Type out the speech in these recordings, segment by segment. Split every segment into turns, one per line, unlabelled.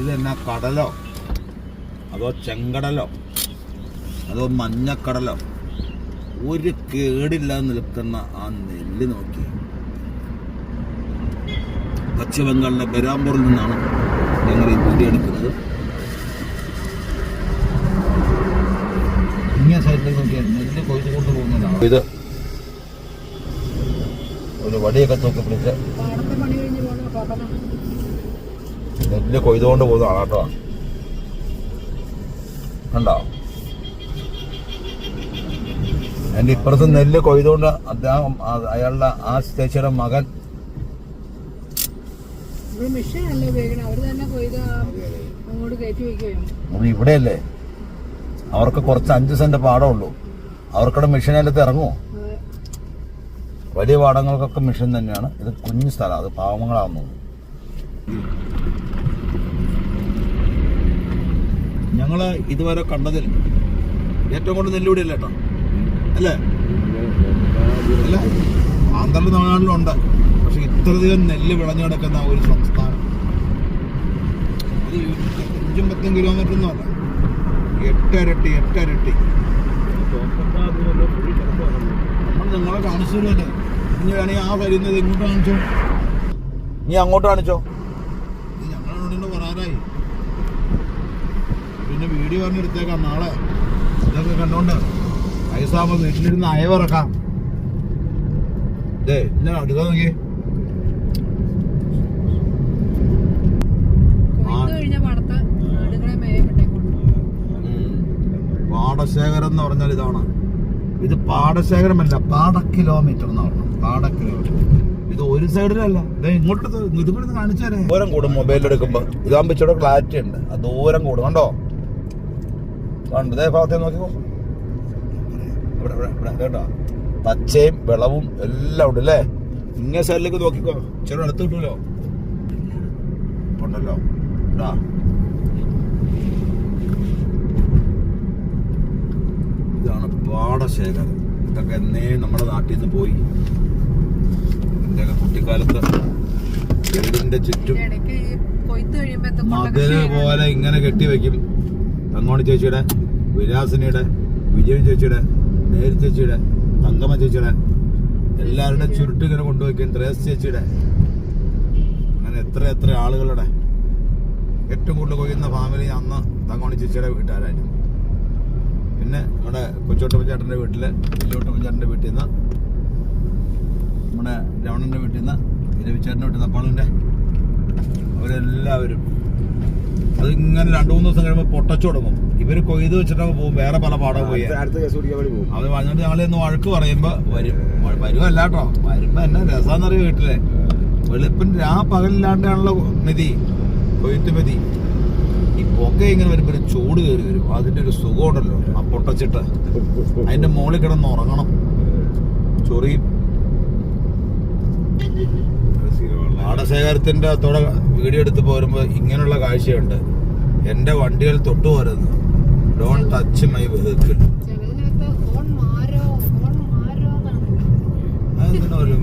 ഇതെന്നാ കടലോ? അതോ ചെങ്കടലോ? അതോ മഞ്ഞക്കടലോ? ഒരു കേടില്ലാതെ നിൽക്കുന്ന ആ നെല്ല് നോക്കി. പശ്ചിമ ബംഗാളിലെ ബെരാംപൂരിൽ നിന്നാണ് ഞങ്ങൾ ഈ വീഡിയോ എടുക്കുന്നത്. ഇങ്ങനെ സൈഡിലേക്ക് നോക്കിയാൽ നെല്ല് കൊയ്ത് കൊണ്ട് പോകുന്നതാണ്. ഇത് ഒരു വടിയൊക്കെ തൂക്കി പിടിച്ച്
പാടത്തെ പണി കഴിഞ്ഞ് പോകുന്ന പതനം
നെല്ല് കൊയ്തുകൊണ്ട് പോകുന്ന ആളാട്ടോ. കണ്ടോ? എന്റെ ഇപ്പുറത്ത് നെല്ല് കൊയ്തുകൊണ്ട് അദ്ദേഹം അയാളുടെ ആ ചേച്ചിയുടെ മകൻ ഇവിടെയല്ലേ? അവർക്ക് കുറച്ച് അഞ്ച് സെന്റ് പാടമുള്ളൂ അവർക്കിടെ മെഷീനകത്ത് ഇറങ്ങുമോ വലിയ പാടങ്ങൾക്കൊക്കെ മെഷീൻ തന്നെയാണ്. ഇത് കുഞ്ഞു സ്ഥലം. അത് പാവങ്ങളാണെന്ന് ഞങ്ങൾ ഇതുവരെ കണ്ടതിൽ ഏറ്റവും കൂടുതൽ നെല്ലൂടി അല്ലേ? കേട്ടോ അല്ലേ? അല്ല ആന്ധ്ര തമിഴ്നാട്ടിലുണ്ട് പക്ഷെ ഇത്രയധികം നെല്ല് വിളഞ്ഞു കിടക്കുന്ന ഒരു സംസ്ഥാനം. അഞ്ചും പത്തും കിലോമീറ്റർ ഒന്നും അല്ല. എട്ടരട്ടി എട്ടരട്ടി. നമ്മൾ നിങ്ങളെ കാണിച്ചു ഇനി വേണമെങ്കിൽ ആ വരുന്നത് എങ്ങോട്ട് കാണിച്ചോ? നീ അങ്ങോട്ട് കാണിച്ചോ? പിന്നെ വീഡിയോ പറഞ്ഞെടുത്തേക്കാം നാളെ ഇതൊക്കെ കണ്ടോണ്ട് ഐസാമ വീട്ടിലിരുന്ന് അയവിറക്കാം ദേ ഇന്ന അടുക്ക നോക്കി
കൊയ്ത്ത് കഴിഞ്ഞ പാടത്ത് ആടുകളെ മേയപ്പെട്ടേക്കൊണ്ട്
പാടശേഖരം എന്ന് പറഞ്ഞാൽ ഇതാണ്. ഇത് പാടശേഖരമല്ല പാട കിലോമീറ്റർ എന്ന് പറഞ്ഞു. പാട കിലോമീറ്റർ ഇത് ഒരു സൈഡിലല്ല. ദേ ഇങ്ങോട്ട് ഇത് കൂടി കാണിച്ചാലേ ദൂരം കൂടും മൊബൈലിൽ എടുക്കുമ്പോ. ഇതാകുമ്പോ ഇച്ചിരി ക്ലാരിറ്റി ഉണ്ട്. ആ ദൂരം കൂടും. കണ്ടോ? കണ്ടോ. ഇതേ ഭാഗത്തെ നോക്കിക്കോ. ഇവിടെ ഇവിടെ ഇവിടെ കേട്ടോ. പച്ചയും വിളവും എല്ലാം ഉണ്ട് അല്ലേ? ഇങ്ങനെ സൈഡിലേക്ക് നോക്കിക്കോ. ചെറു അടുത്ത് കിട്ടുമല്ലോ ഉണ്ടല്ലോ. ഇടാ ഇതാണ് പാടശേഖരം ഇതൊക്കെ എന്നേ നമ്മുടെ നാട്ടിൽ നിന്ന് പോയി. എന്റെയൊക്കെ കുട്ടിക്കാലത്ത് വീടിന്റെ ചുറ്റും മതിൽ പോലെ ഇങ്ങനെ കെട്ടിവെക്കും തങ്ങോണി ചേച്ചിയുടെ വിലാസിനിയുടെ വിജയൻ ചേച്ചിയുടെ നേരി ചേച്ചിയുടെ തങ്കമ്മ ചേച്ചിയുടെ എല്ലാവരുടെ ചുരുട്ട് ഇങ്ങനെ കൊണ്ടുവയ്ക്കും ത്രേസ് ചേച്ചിയുടെ. അങ്ങനെ എത്ര എത്ര ആളുകളുടെ ഏറ്റവും കൂടുതൽ കൊയ്യുന്ന ഫാമിലി അന്ന് തങ്കമണി ചേച്ചിയുടെ വീട്ടുകാരായിരുന്നു. പിന്നെ നമ്മുടെ കൊച്ചോട്ടപ്പ വീട്ടിൽ വീട്ടിൽ വലിയോട്ടപ്പ ചേട്ടന്റെ വീട്ടിൽ നിന്ന് നമ്മുടെ രമണന്റെ വീട്ടിൽ നിന്ന് രവിച്ചേട്ടന്റെ വീട്ടിൽ നിന്ന് അപ്പാളിന്റെ അവരെല്ലാവരും അത് ഇങ്ങനെ രണ്ടു മൂന്ന് ദിവസം കഴിയുമ്പോൾ പൊട്ടച്ചു തുടങ്ങും. ഇവർ കൊയ്ത് വെച്ചിട്ടാകുമ്പോൾ പോകും. വേറെ പല പാടം പോയി
അടുത്ത കേസ് പിടിക്കാൻ പോകും.
അത് പറഞ്ഞിട്ട് ഞങ്ങൾ ഇന്ന് വഴക്ക് പറയുമ്പോ വരും. വരുമല്ല കേട്ടോ. വരുമ്പോ എന്നെ രസാന്നറിയ വീട്ടിലെ. വെളുപ്പിന് ആ പകലില്ലാണ്ടാണല്ലോ മെതി. കൊയ്ത്ത് മെതി. ഈ പൊക്കെ ഇങ്ങനെ വരുമ്പോ ഒരു ചൂട് കയറി വരും. അതിന്റെ ഒരു സുഖമുണ്ടല്ലോ. ആ പൊട്ടച്ചിട്ട്. അതിന്റെ മുകളിൽ കിടന്ന് ഉറങ്ങണം. ചൊറിയും. പാടശേഖരത്തിന്റെ അത്തോടെ വീഡിയോ എടുത്ത് പോരുമ്പോ ഇങ്ങനെയുള്ള കാഴ്ചയുണ്ട്. എന്റെ വണ്ടികൾ തൊട്ടു പോരുന്നു. ഡോൺ ടച്ച് മൈ വെഹിക്കിൾ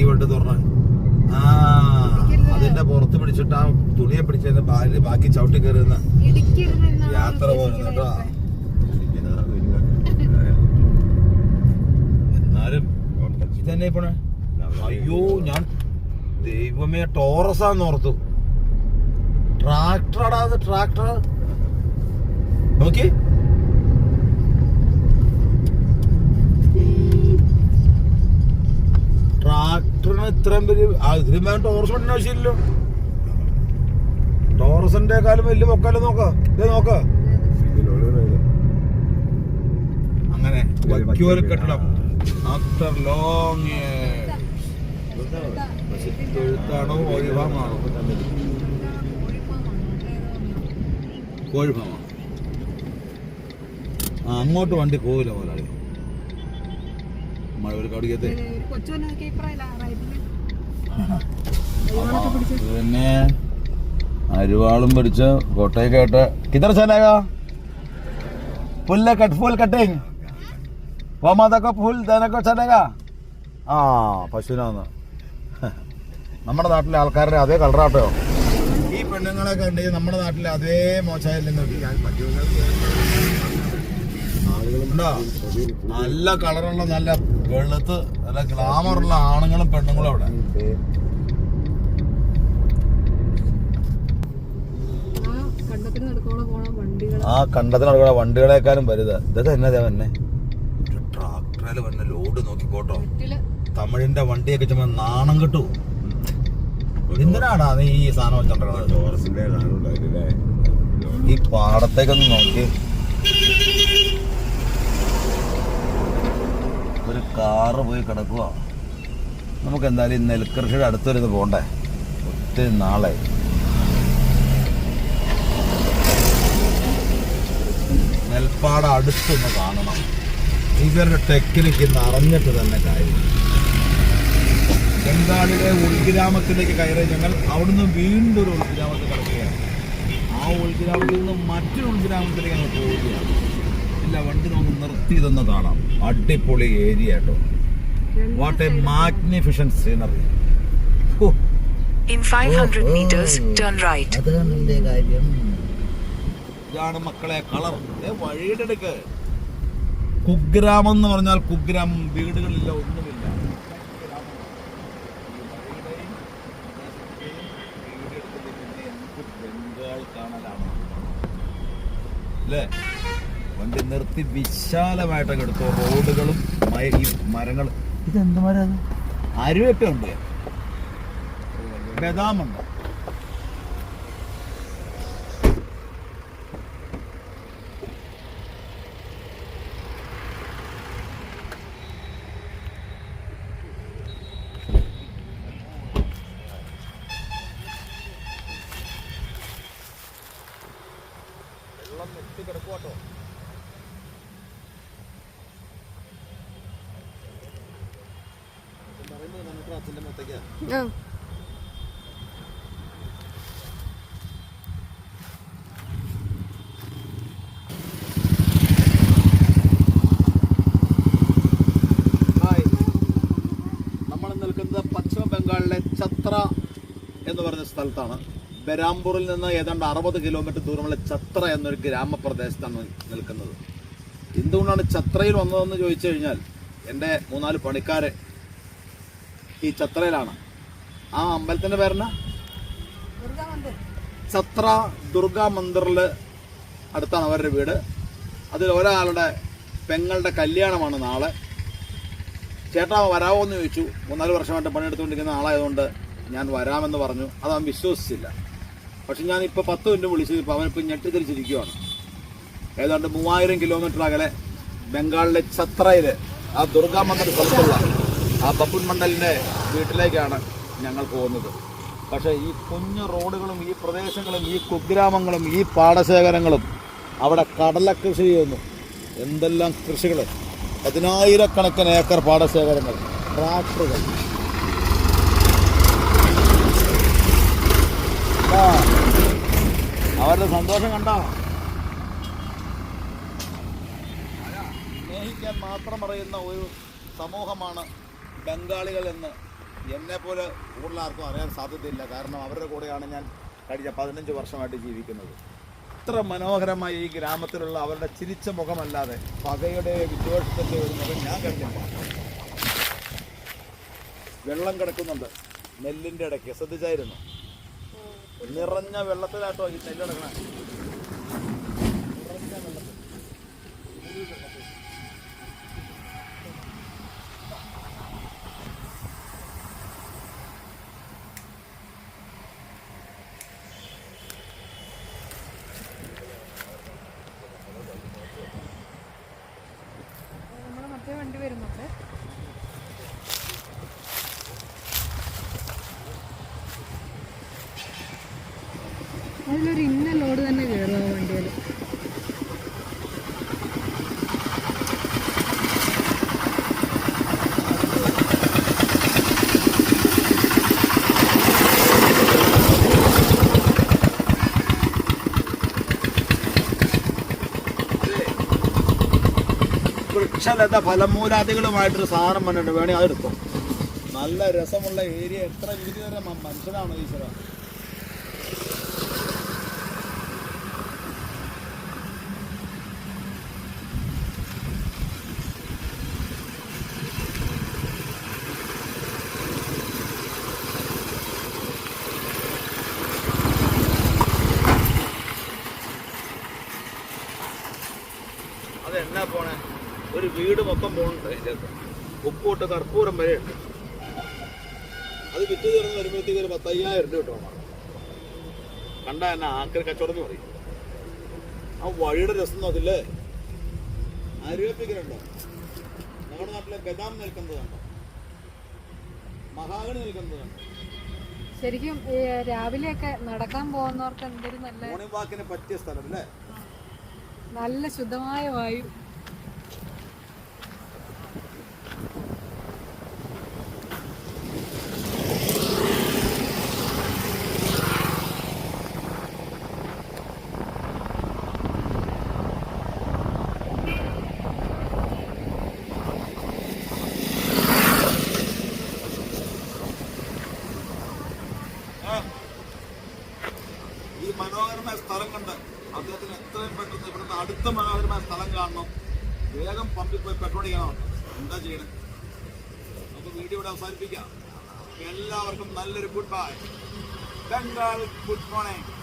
ഈ വണ്ടി തുറന്ന. ആ അതിന്റെ പുറത്ത് പിടിച്ചിട്ട് ആ തുണിയെ പിടിച്ചതിന്റെ ബാൽ ബാക്കി ചവിട്ടി കയറുന്ന യാത്ര കേട്ടോ. എന്നാലും ഇതന്നെ ഇപ്പണ അയ്യോ ഞാൻ ദൈവമേ ടോറസാന്ന് ഓർത്തു. ട്രാക്ടറാടാ അത് ട്രാക്ടർ. നോക്കി. ട്രാക്ടറിന് ഇത്രയും വലിയ ഇതിലും വേണ്ട ടോറസ് വേണ്ട ആവശ്യമില്ലല്ലോ. ടോറസിന്റെ കാലം വലിയ പൊക്കാലം നോക്ക. ഇതേ നോക്ക. അങ്ങനെ വക്യൂൽ കെട്ടിടം ആഫ്റ്റർ ലോങ് എഴുത്താണോ കോഴിഫാമാണോ കോഴിഫാമാ. ആ അങ്ങോട്ട് വണ്ടി പോവില്ല പോലെ മഴ ഒരു കടിക്കത്തെ
കൊച്ചുവനൊക്കെ ഇപ്പറയില്ല റൈറ്റിൽ.
പിന്നെ അരുവാളും പിടിച്ച് കോട്ടയക്കേട്ട് കിതർ ചലേഗാ പുല്ല കട്ട് ഫുൾ കട്ടിങ് പോമാതൊക്കെ ഫുൾ തേനൊക്കെ ചലേഗാ ആ പശുവിനാന്ന്. നമ്മുടെ നാട്ടിലെ ആൾക്കാരുടെ അതേ കളറാട്ടോ. പെണ്ണുങ്ങളെ കണ്ട് നമ്മുടെ നാട്ടിലെ അതേ മോശമായില്ല ആളുകളുണ്ടോ നല്ല കളറുള്ള നല്ല വെളുത്ത് നല്ല ഗ്ലാമറുള്ള ആണുങ്ങളും പെണ്ണുങ്ങളും അവിടെ.
ആ കണ്ടത്തിന് നടക്കോളം പോണ വണ്ടികൾ
ആ കണ്ടത്തിനടുക്കൂടെ വണ്ടികളെക്കാളും വലുത്. ഇതൊക്കെ എന്നതാ തന്നെ ട്രാക്ടറിൽ വന്ന ലോഡ് നോക്കിക്കോട്ടോ. തമിഴിന്റെ വണ്ടിയൊക്കെ ചുമ നാണം കിട്ടു എന്തിനാടാ നീ ഈ സാധനം വെച്ചോണ്ടിരുന്നത് ഈ പാടത്തേക്കൊന്ന് നോക്കി. ഒരു കാറ് പോയി കിടക്കുക നമുക്ക് എന്തായാലും ഈ നെൽകൃഷിയുടെ അടുത്തൊരിത് പോണ്ടേ? ഒത്തിരി നാളെ നെൽപ്പാട അടുത്തൊന്ന് കാണണം. ഇവരുടെ ടെക്നിക്ക് ഇന്ന് അറിഞ്ഞിട്ട് തന്നെ കാര്യം ബംഗാളിലെ ഉൾഗ്രാമത്തിലേക്ക് കയറി ഞങ്ങൾ അവിടുന്ന് വീണ്ടും ഒരു ഉൾഗ്രാമത്തിൽ കിടക്കുകയാണ്. ആ ഉൾഗ്രാമത്തിൽ നിന്ന് മറ്റൊരു ഉൾഗ്രാമത്തിലേക്ക് ഞങ്ങൾ പോവുകയാണ്. ഇല്ല വണ്ടി നമുക്ക് നിർത്തി ഇതൊന്ന് കാണാം. അടിപൊളി ഏരിയ കേട്ടോ. What a magnificent scenery
In 500 meters, turn right.
അതാണ് ഇതാണ് മക്കളെ കളർ. വഴിയുടെ അടുക്ക്. കുഗ്രാമം എന്ന് പറഞ്ഞാൽ കുഗ്രാമം. വീടുകളില്ല ഒന്നുമില്ല ബംഗാൾ കാണലാണ് അല്ലേ വണ്ടി നിർത്തി വിശാലമായിട്ടൊക്കെ എടുത്തു. റോഡുകളും മരങ്ങളും ഈ മരങ്ങൾ ഇതെന്ത് മരം അരുവൊക്കെ ഉണ്ട്. ബദാമുണ്ട്. നമ്മൾ നിൽക്കുന്നത് പശ്ചിമ ബംഗാളിലെ ചത്ര എന്ന് പറഞ്ഞ സ്ഥലത്താണ്. ബരാംപൂരിൽ നിന്ന് ഏതാണ്ട് അറുപത് കിലോമീറ്റർ ദൂരമുള്ള ചത്ര എന്നൊരു ഗ്രാമപ്രദേശത്താണ് നിൽക്കുന്നത്. എന്തുകൊണ്ടാണ് ചത്രയിൽ വന്നതെന്ന് ചോദിച്ചു കഴിഞ്ഞാൽ എന്റെ മൂന്നാൽ പണിക്കാര് ഈ ചത്രയിലാണ് ആ അമ്പലത്തിന്റെ പേരെന്നാ? ചത്ര ദുർഗാ മന്ദിറിൽ അടുത്താണ് അവരുടെ വീട്. അതിൽ ഒരാളുടെ പെങ്ങളുടെ കല്യാണമാണ് നാളെ. ചേട്ടാ വരാമോ എന്ന് ചോദിച്ചു. മൂന്നാൽ വർഷമായിട്ട് പണിയെടുത്തുകൊണ്ടിരിക്കുന്ന ആളായതുകൊണ്ട് ഞാൻ വരാമെന്ന് പറഞ്ഞു. അത് അവൻ വിശ്വസിച്ചില്ല. പക്ഷെ ഞാൻ ഇപ്പോൾ പത്ത് മിനിറ്റ് വിളിച്ചു ഇപ്പോൾ അവനിപ്പോൾ ഞെട്ടിത്തിരിച്ചിരിക്കുകയാണ് ഏതാണ്ട് മൂവായിരം കിലോമീറ്റർ അകലെ ബംഗാളിലെ ഛത്രയിൽ ആ ദുർഗാ മന്ദിർ സ്ഥലത്തുള്ള ആ ബപ്പുൻ മണ്ഡലിന്റെ വീട്ടിലേക്കാണ് ഞങ്ങൾ പോകുന്നത്. പക്ഷേ ഈ കുഞ്ഞു റോഡുകളും ഈ പ്രദേശങ്ങളും ഈ കുഗ്രാമങ്ങളും ഈ പാടശേഖരങ്ങളും അവിടെ കടല കൃഷി ചെയ്യുന്നു. എന്തെല്ലാം കൃഷികൾ പതിനായിരക്കണക്കിന് ഏക്കർ പാടശേഖരങ്ങൾ ട്രാക്ടറുകൾ. അവരുടെ സന്തോഷം കണ്ടോ? സ്നേഹിക്കാൻ മാത്രം അറിയുന്ന ഒരു സമൂഹമാണ് ബംഗാളികൾ എന്ന് എന്നെ പോലെ കൂടുതലാർക്കും അറിയാൻ സാധ്യതയില്ല. കാരണം അവരുടെ കൂടെയാണ് ഞാൻ കഴിഞ്ഞ പതിനഞ്ച് വർഷമായിട്ട് ജീവിക്കുന്നത്. ഇത്ര മനോഹരമായ ഈ ഗ്രാമത്തിലുള്ള അവരുടെ ചിരിച്ച മുഖമല്ലാതെ പകയുടെ വിദ്വേഷത്തിന്റെ ഒരു മുഖം ഞാൻ കണ്ടില്ല വെള്ളം കിടക്കുന്നുണ്ട്. നെല്ലിന്റെ ഇടയ്ക്ക് ശ്രദ്ധിച്ചായിരുന്നു? നിറഞ്ഞ വെള്ളത്തിലാട്ടോ ഈ നെല്ല് കിടക്കണേ.
വണ്ടി വരുന്നുണ്ട് അതിലൊരു ഇന്ന ലോഡ് തന്നെ കയറുക വണ്ടിയിൽ
വൃക്ഷലത ഫലമൂലാദികളുമായിട്ടൊരു സാധനം വന്നിട്ട് വേണേ അതെടുത്തോ. നല്ല രസമുള്ള ഏരിയ എത്ര വിധി വരെ മനുഷ്യനാണ് ഈശ്വര? വീട് മൊത്തം പോകുന്നുണ്ട് അതിന്റെ അകത്ത് ഉപ്പോട്ട് കർപ്പൂരം വരെ ഉണ്ട്. അത് വിറ്റ് തീർന്ന് വരുമ്പോഴത്തേക്ക് ഒരു പത്തയ്യായിരം രൂപ കിട്ടണം കണ്ട എന്നെ ആക്കൽ കച്ചവടം എന്ന് പറയും. ആ വഴിയുടെ രസം നോക്കില്ലേ? അരുവേപ്പിക്കലുണ്ടോ? നമ്മുടെ നാട്ടിലെ ബദാം നിൽക്കുന്നത് കണ്ടോ? മഹാഗണി നിൽക്കുന്നത് കണ്ടോ?
ശരിക്കും രാവിലെയൊക്കെ നടക്കാൻ പോകുന്നവർക്ക് എന്തൊരു നല്ല
വാക്കിന് പറ്റിയ സ്ഥലം അല്ലേ?
നല്ല ശുദ്ധമായ വായു
ആ. ഈ മനോഹരമായ സ്ഥലം കണ്ട് അദ്ദേഹത്തിന് എത്രയും പെട്ടെന്ന് ഇവിടുത്തെ അടുത്ത മനോഹരമായ സ്ഥലം കാണണം വേഗം പമ്പിൽ പോയി പെട്രോൾ ചെയ്യണം എന്താ ചെയ്യണേ നമുക്ക് വീഡിയോ ഇവിടെ അവസാനിപ്പിക്കാം എല്ലാവർക്കും നല്ലൊരു good bye Bengal good morning